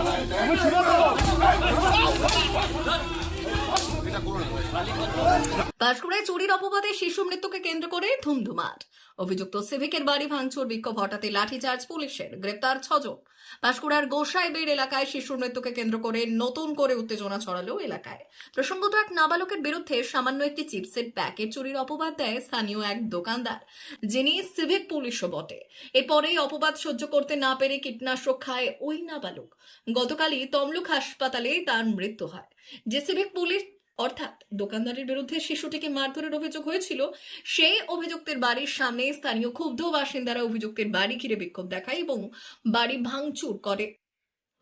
너무 지나쳐. পাঁশকুড়ায় চুরির অপবাদে শিশু মৃত্যুকে কেন্দ্র করে ধুমধুমাট। অভিযুক্ত সিভিকের বাড়ি ভাঙচুর, বিক্ষোভ হটাতে লাঠিচার্জ পুলিশের, গ্রেপ্তার ছজন। পাঁশকুড়ার গোসাইবের এলাকায় শিশুর মৃত্যুকে কেন্দ্র করে নতুন করে উত্তেজনা ছড়ালো এলাকায়। প্রসঙ্গত এক নাবালকের বিরুদ্ধে সামান্য একটি চিপসের প্যাকেট চুরির অপবাদ দেয় স্থানীয় এক দোকানদার, যিনি সিভিক পুলিশও বটে। এরপরেই অপবাদ সহ্য করতে না পেরে কীটনাশক খায় ওই নাবালক। গতকালই তমলুক হাসপাতালে তার মৃত্যু হয়। যে সিভিক পুলিশ অর্থাৎ দোকানদারের বিরুদ্ধে শিশুটিকে মারধরের অভিযোগ হয়েছিল, সেই অভিযুক্তের বাড়ির সামনে স্থানীয় ক্ষুব্ধ বাসিন্দারা অভিযুক্তের বাড়ি ঘিরে বিক্ষোভ দেখায় এবং বাড়ি ভাঙচুর করে।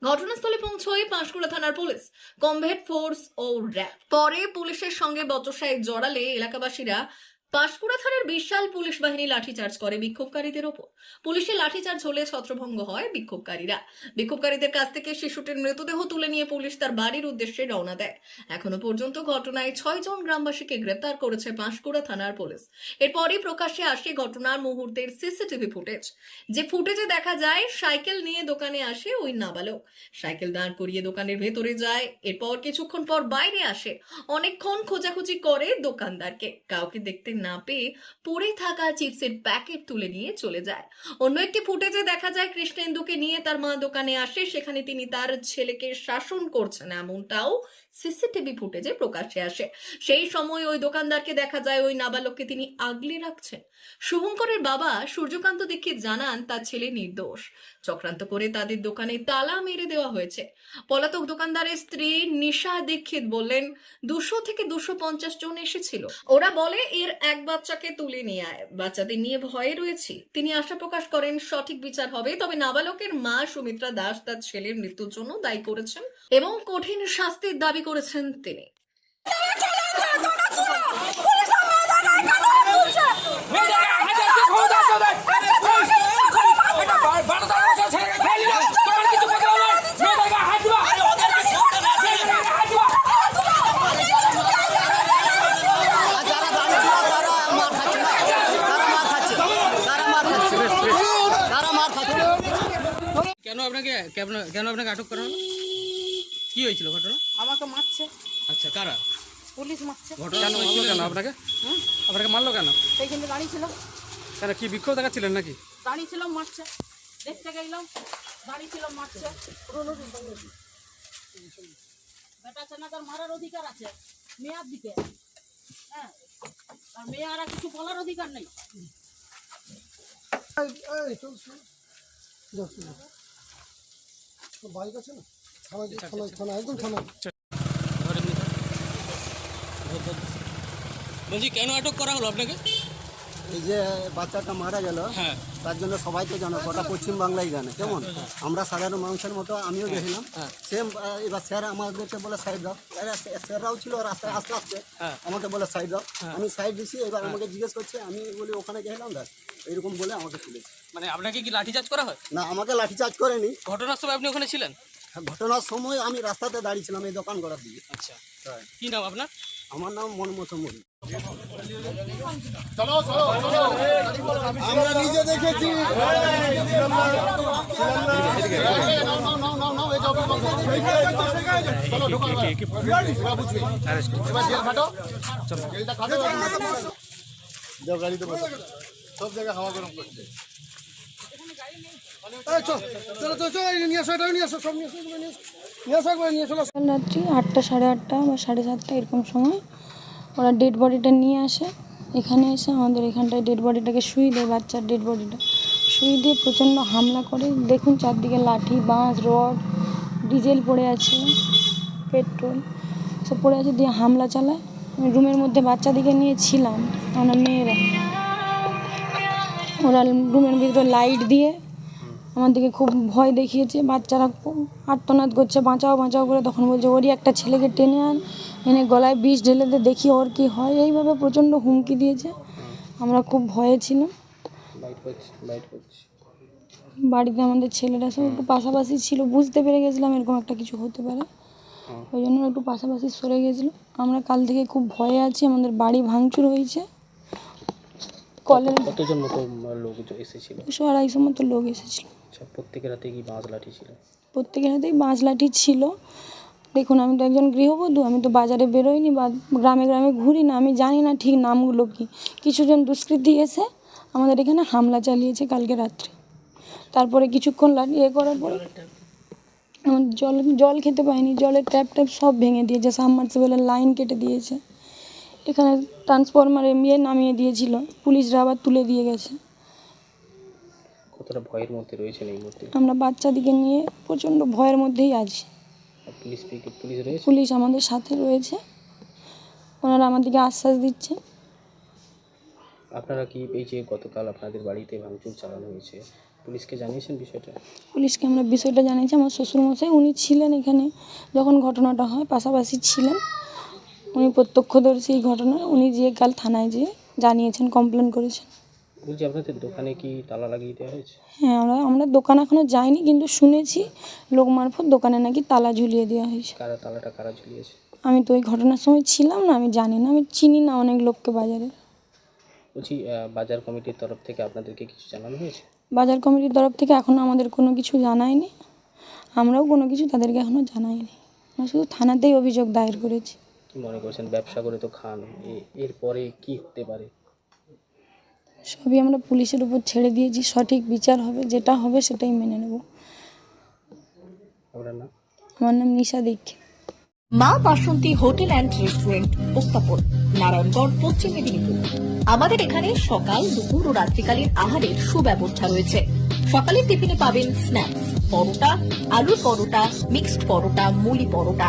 ঘটনাস্থলে পৌঁছয় পাঁশকুড়া থানার পুলিশ। কমভেট ফোর্স ও র্যাব। পরে পুলিশের সঙ্গে বচসায় জড়ালে এলাকাবাসীরা পাঁশকুড়া থানার বিশাল পুলিশ বাহিনী লাঠিচার্জ করে বিক্ষোভকারীদের ওপর। পুলিশের লাঠিচার্জ হলে ছত্রভঙ্গ হয় বিক্ষোভকারীরা। বিক্ষোভকারীদের কাছ থেকে শিশুটির মৃতদেহ তুলে নিয়ে পুলিশ তার বাড়ির উদ্দেশ্যে রওনা দেয়। এখনও পর্যন্ত ঘটনায় ছয় জন গ্রামবাসীকে গ্রেপ্তার করেছে পাঁশকুড়া থানার পুলিশ। এরপরই প্রকাশ্যে আসে ঘটনার মুহূর্তের সিসিটিভি ফুটেজ। যে ফুটেজে দেখা যায়, সাইকেল নিয়ে দোকানে আসে ওই নাবালক। সাইকেল দাঁড় করিয়ে দোকানের ভেতরে যায়। এরপর কিছুক্ষণ পর বাইরে আসে। অনেকক্ষণ খোঁজাখুঁজি করে দোকানদারকে। কাউকে দেখতে না পেয়ে পড়ে থাকা চিপসের প্যাকেট তুলে নিয়ে চলে যায়। অন্য একটি ফুটেজে দেখা যায় কৃষ্ণেন্দুকে নিয়ে তার মা দোকানে আসে, সেখানে তিনি তার ছেলেকে শাসন করছেন এমনটাও সিসিটিভি ফুটেজে প্রকাশ্যে আসে। সেই সময় ওই দোকানদারকে দেখা যায় ওই নাবালককে তিনি আগলে রাখছেন। শুভঙ্করের বাবা সূর্যকান্ত দীক্ষিত জানান তার ছেলে নির্দোষ। চক্রান্ত করে তাদের দোকানে তালা মেরে দেওয়া হয়েছে। পলাতক দোকানদারের স্ত্রী নিশা দীক্ষিত বললেন, দুশো থেকে দুশো পঞ্চাশ জন এসেছিল। ওরা বলে, এর এক বাচ্চাকে তুলে নিয়ে আয়। বাচ্চাদের নিয়ে ভয়ে রয়েছি। তিনি আশা প্রকাশ করেন সঠিক বিচার হবে। তবে নাবালকের মা সুমিত্রা দাস তার ছেলের মৃত্যুর জন্য দায়ী করেছেন এবং কঠিন শাস্তির দাবি করেছেন তিনি যারা দাঁড়িয়ে ছিল তারা মার খাচ্ছে না তারা মার খাচ্ছে তারা মার খাচ্ছে তারা মার খাচ্ছে কেন আপনাকে কেন- কেন আপনাকে আটক করা হলো? কি হয়েছিল ঘটনা? আমাকে মারছে। আচ্ছা কারা? পুলিশ মারছে। ঘটনা হয়েছিল? কেন আপনাকে? আপনাকে মারলো কেন? সেইখানে দাঁড়িয়েছিল কেন কি বিক্ষোভ দেখাচ্ছিলেন নাকি? দাঁড়িয়েছিল মারছে। দেখতে গেলাম দাঁড়িয়েছিল মারছে। বেটা চেনাদের মারার অধিকার আছে মেয়ার দিকে হ্যাঁ আর মেয়ারা কিছু বলার অধিকার নেই। বাইক আছে না? থানা থানা থানা একদম থানা ধরে নিতে। বলছি কেন আটক করা হলো আপনাকে? এই যে বাচ্চাটা মারা গেল হ্যাঁ। তার জন্য সবাই তো জানো গোটা পশ্চিমবাংলায় জানে কেমন? আমরা সাধারণ মানুষের মতো আমিও গেছিলাম সেম এবার স্যার আমাদেরকে বলে সাইড দাও। স্যাররাও ছিল রাস্তায় আস্তে আসতে হ্যাঁ। আমাকে বলে সাইড দাও। আমি সাইড দিছি এবার আমাকে জিজ্ঞেস করছে আমি বলি ওখানে গেছিলাম দেখ। এরকম বলে আমাকে তুলেছে। মানে আপনাকে কি লাঠিচার্জ করা হয়? না আমাকে লাঠিচার্জ করেনি। ঘটনার সময় আপনি ওখানে ছিলেন? হ্যাঁ, ঘটনার সময় আমি রাস্তাতে দাঁড়িয়েছিলাম এই দোকান করার দিকে। আচ্ছা। তাই। কি নাম আপনার? আমার নাম মনমত মরি আমরা নিজে দেখেছি। সব জায়গায় হাওয়া গরম করছে। চলো চলো চলো নিয়ে আসো এটা নিয়ে আসো সব নিয়ে আসো নিয়ে আসো। নিয়ে আসো একবার নিয়ে চলো। কাল রাত্রি আটটা সাড়ে আটটা বা সাড়ে সাতটা এরকম সময়। ওরা ডেড বডিটা নিয়ে আসে। এখানে এসে আমাদের এখানটায় ডেড বডিটাকে শুয়ে দেয় বাচ্চার ডেড বডিটা শুয়ে দিয়ে প্রচণ্ড হামলা করে। দেখুন চারদিকে লাঠি বাঁশ রড ডিজেল পড়ে আছে পেট্রোল সব পড়ে আছে দিয়ে হামলা চালায়। রুমের মধ্যে বাচ্চাদিকে নিয়ে ছিলাম আমার মেয়েরা। ওরা রুমের ভিতরে লাইট দিয়ে আমার দিকে খুব ভয় দেখিয়েছে। বাচ্চারা আর্তনাদ করছে বাঁচাও বাঁচাও করে। তখন বলছে ওরই একটা ছেলেকে টেনে আন এনে গলায় বিষ ঢেলে দিয়ে দেখি ওর কি হয়। এইভাবে প্রচণ্ড হুমকি দিয়েছে। আমরা খুব ভয়ে ছিলাম। বাড়িতে আমাদের ছেলেরা সব একটু পাশাপাশি ছিল বুঝতে পেরে গেছিলাম এরকম একটা কিছু হতে পারে। ওই জন্য একটু পাশাপাশি সরে গেছিল। আমরা কাল থেকে খুব ভয়ে আছি আমাদের বাড়ি ভাঙচুর হয়েছে। কলের কতজন মতো লোক এসেছিল? দুশো আড়াইশো মতো লোক এসেছিল। আচ্ছা প্রত্যেকের হাতে কি বাঁশ লাঠি ছিল? প্রত্যেকের হাতেই বাঁশ লাঠি ছিল। দেখুন আমি তো একজন গৃহবধূ আমি তো বাজারে বেরোইনি বা গ্রামে গ্রামে ঘুরি না আমি জানি না ঠিক নামগুলো কী। কিছুজন দুষ্কৃতী এসে আমাদের এখানে হামলা চালিয়েছে কালকে রাত্রে। তারপরে কিছুক্ষণ লাঠি ইয়ে করার পরে জল জল খেতে পাইনি জলের ট্যাপ ট্যাপ সব ভেঙে দিয়েছে সাবমার্সিবলের লাইন কেটে দিয়েছে। এখানে ট্রান্সফরমারে ইয়ে নামিয়ে দিয়েছিল। পুলিশরা আবার তুলে দিয়ে গেছে। কতটা ভয়ের মধ্যে রয়েছেন এই মুহূর্তে? আমরা বাচ্চাদিকে নিয়ে প্রচণ্ড ভয়ের মধ্যেই আছি। পুলিশ পুলিশ রয়েছে? পুলিশ আমাদের সাথে রয়েছে। ওনারা আমাদেরকে আশ্বাস দিচ্ছে। আপনারা কি এই যে গতকাল আপনাদের বাড়িতে ভাঙচুর চালানো হয়েছে পুলিশকে জানিয়েছেন বিষয়টা? পুলিশকে আমরা বিষয়টা জানিয়েছি। আমার শ্বশুরমশাই উনি ছিলেন এখানে যখন ঘটনাটা হয় পাশাপাশি ছিলেন। উনি প্রত্যক্ষদর্শী এই ঘটনার উনি যেয়ে কাল থানায় যেয়ে জানিয়েছেন কমপ্লেন করেছেন। বলছি আপনাদের দোকানে কি তালা লাগিয়ে দেওয়া হয়েছে? হ্যাঁ আমরা আমরা দোকান এখনও যাইনি কিন্তু শুনেছি লোক মারফত দোকানে নাকি তালা ঝুলিয়ে দেওয়া হয়েছে। কারা তালাটা কারা ঝুলিয়েছে? আমি তো ওই ঘটনার সময় ছিলাম না আমি জানি না আমি চিনি না অনেক লোককে বাজারে। বলছি বাজার কমিটির তরফ থেকে আপনাদেরকে কিছু জানানো হয়েছে? বাজার কমিটির তরফ থেকে এখনও আমাদের কোনো কিছু জানায়নি আমরাও কোনো কিছু তাদেরকে এখনও জানাইনি। আমরা শুধু থানাতেই অভিযোগ দায়ের করেছি। কি মনে করছেন ব্যবসা করে তো খান এরপরে কি হতে পারে? সবই আমরা পুলিশের উপর ছেড়ে দিয়েছি সঠিক বিচার হবে যেটা হবে সেটাই মেনে নেব। আপনার না আমার নাম Nisha Dikshit. Maa Basanti hotel and restaurant উত্তাপন Narayangarh পশ্চিম মেদিনীপুর। আমাদের এখানে সকাল দুপুর ও রাত্রিকালীন আহারের সুব্যবস্থা রয়েছে। সকালের টিফিনে পাবেন স্ন্যাক্স পরোটা আলুর পরোটা মিক্সড পরোটা মুলি পরোটা।